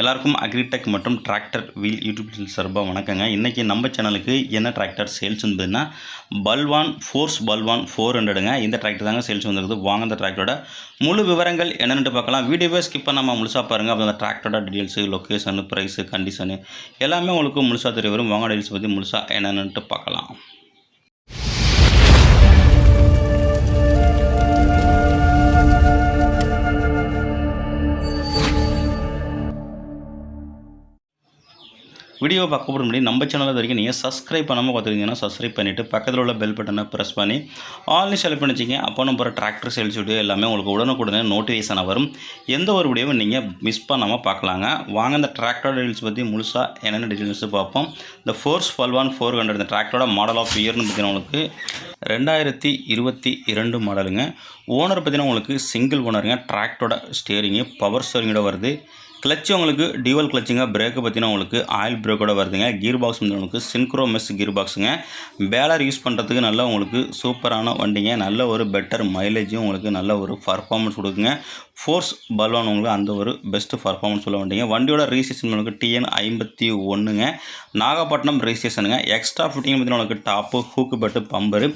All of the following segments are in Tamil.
எல்லாருக்கும் அக்ரிடெக் மற்றும் டிராக்டர் வீல் யூடியூப் சேனல் சார்பாக வணக்கங்க. இன்றைக்கி நம்ம சேனலுக்கு என்ன டிராக்டர் சேல்ஸ் வந்ததுன்னா பல்வான் ஃபோர்ஸ் பல்வான் ஃபோர் ஹண்ட்ரடுங்க இந்த டிராக்டர் தாங்க சேல்ஸ் வந்துருக்குது. வாங்க அந்த டிராக்டரோட முழு விவரங்கள் என்னென்னு பார்க்கலாம். வீடியோவே ஸ்கிப் பண்ணாமல் முழுசாக பாருங்கள் அப்புறம் அந்த டிராக்டரோட டீட்டெயில்ஸு லொக்கேஷனு ப்ரைஸு கண்டிஷனு எல்லாமே உங்களுக்கு முழுசாக தெரிய வரும். வாங்க டீல்ஸ் பற்றி முழுசாக என்னென்னுட்டு பார்க்கலாம். வீடியோ பார்க்க போகிற முடியும் நம்ம சேனலில் வரைக்கும் நீங்கள் சப்ஸ்கிரைப் பண்ணாமல் பார்த்துருந்தீங்கன்னா சப்ஸ்கிரைப் பண்ணிவிட்டு பக்கத்தில் உள்ள பெல் பட்டனை ப்ரெஸ் பண்ணி ஆன்லைன் செலக்ட் பண்ணி வச்சிங்க அப்போ நம்ம போகிற டிராக்டர் சேல்ஸ் வீடியோ எல்லாமே உங்களுக்கு உடனுக்குடனே நோட்டிஃபிகேஷனாக வரும். எந்த ஒரு வீடியோவும் நீங்கள் மிஸ் பண்ணாமல் பார்க்கலாங்க. வாங்க இந்த டிராக்டர் டீல்ஸ் பற்றி முழுசாக என்னென்ன டீட்டெயில்ஸ் பார்ப்போம். இந்த ஃபோர்ஸ் பல்வான் ஃபோர் ஹண்ட்ரட் இந்த டிராக்டரோட மாடல் ஆஃப் இயர்னு பார்த்தீங்கன்னா உங்களுக்கு ரெண்டாயிரத்தி இருபத்தி இரண்டு மாடலுங்க ஓனர் பார்த்தீங்கன்னா உங்களுக்கு சிங்கிள் ஓனருங்க டிராக்டரோட ஸ்டேரிங்கு பவர் ஸ்டேரிங்கோட வருது. கிளச்சு உங்களுக்கு டியூவல் கிளச்சுங்க பிரேக்கு பார்த்தீங்கன்னா உங்களுக்கு ஆயில் பிரேக்கோட வருதுங்க. கீர் பாக்ஸ் வந்து உங்களுக்கு சின்க்ரோ மெஸ் கீர் பாக்ஸுங்க பேலர் யூஸ் பண்ணுறதுக்கு நல்ல உங்களுக்கு சூப்பரான வண்டிங்க. நல்ல ஒரு பெட்டர் மைலேஜும் உங்களுக்கு நல்ல ஒரு பர்ஃபார்மன்ஸ் கொடுக்குங்க. ஃபோர்ஸ் பல்வான் உங்களுக்கு அந்த ஒரு பெஸ்ட்டு பர்ஃபார்மன்ஸ் உள்ள வண்டிங்க. வண்டியோட ரிஜிஸ்ட்ரேஷன் உங்களுக்கு டிஎன் ஐம்பத்தி ஒன்றுங்க நாகப்பட்டினம் ரிஜிஸ்ட்ரேஷனுங்க எக்ஸ்ட்ரா ஃபிட்டிங் பார்த்தீங்கன்னா உங்களுக்கு டாப்பு ஹூக்கு பட்டு பம்பரு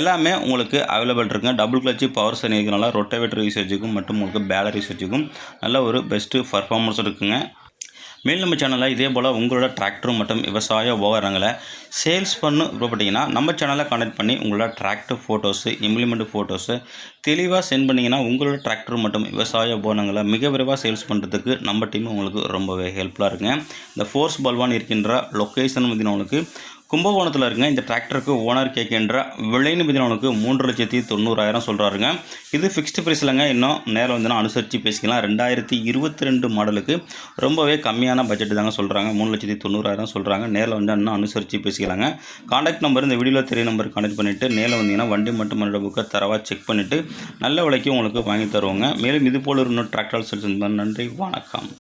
எல்லாமே உங்களுக்கு அவைலபிள் இருக்குங்க. டபுள் கிளச்சு பவர் சனிக்கிறனால ரொட்டவேட்டர் யூசேஜுக்கும் மற்றும் உங்களுக்கு பேலர் யூசேஜுக்கும் நல்ல ஒரு பெஸ்ட்டு பர்ஃபார்மன்ஸ் இருக்குங்க. மேலும் நம்ம சேனலில் இதே போல் உங்களோட டிராக்டர் மற்றும் விவசாய உபகரணங்களை சேல்ஸ் பண்ணு விருப்பப்பட்டீங்கன்னா நம்ம சேனலை கனெக்ட் பண்ணி உங்களோட டிராக்டர் ஃபோட்டோஸு இம்ப்ளிமெண்ட் ஃபோட்டோஸு தெளிவாக சென்ட் பண்ணிங்கன்னா உங்களோட டிராக்டர் மற்றும் விவசாய உபகரணங்களை மிக விரைவாக சேல்ஸ் பண்ணுறதுக்கு நம்ம டீம் உங்களுக்கு ரொம்பவே ஹெல்ப்ஃபுல்லாக இருக்குங்க. இந்த ஃபோர்ஸ் பல்வான் இருக்கின்ற லொக்கேஷன் பார்த்தீங்கன்னா உங்களுக்கு கும்பகோணத்தில் இருக்குங்க இந்த டிராக்டருக்கு ஓனர் கேட்கின்ற விலைன்னு பார்த்தீங்கன்னா மூன்று லட்சத்தி தொண்ணூறாயிரம் சொல்கிறாருங்க இது ஃபிக்ஸ்டு ப்ரைஸ்லங்க இன்னும் நேரம் வந்து அனுசரித்து பேசிக்கலாம். ரெண்டாயிரத்தி இருபத்தி ரெண்டு மாடலுக்கு ரொம்பவே கம்மியான பட்ஜெட் தாங்க சொல்கிறாங்க மூணு லட்சத்தி தொண்ணூறாயிரம் சொல்கிறாங்க நேரில் வந்து இன்னும் அனுசரித்து பேசிக்கலாங்க. காண்டாக்ட் நம்பர் இந்த வீடியோவில் தெரிய நம்பர் கான்டாக்ட் பண்ணிவிட்டு நேரில் வந்தீங்கன்னா வண்டி மட்டும் மன்னோட புக்கை தரவாக செக் பண்ணிவிட்டு நல்ல விலைக்கு உங்களுக்கு வாங்கி தருவாங்க. மேலும் இது போல் இன்னும் டிராக்டர் சேல்ஸ் நன்றி. வணக்கம்.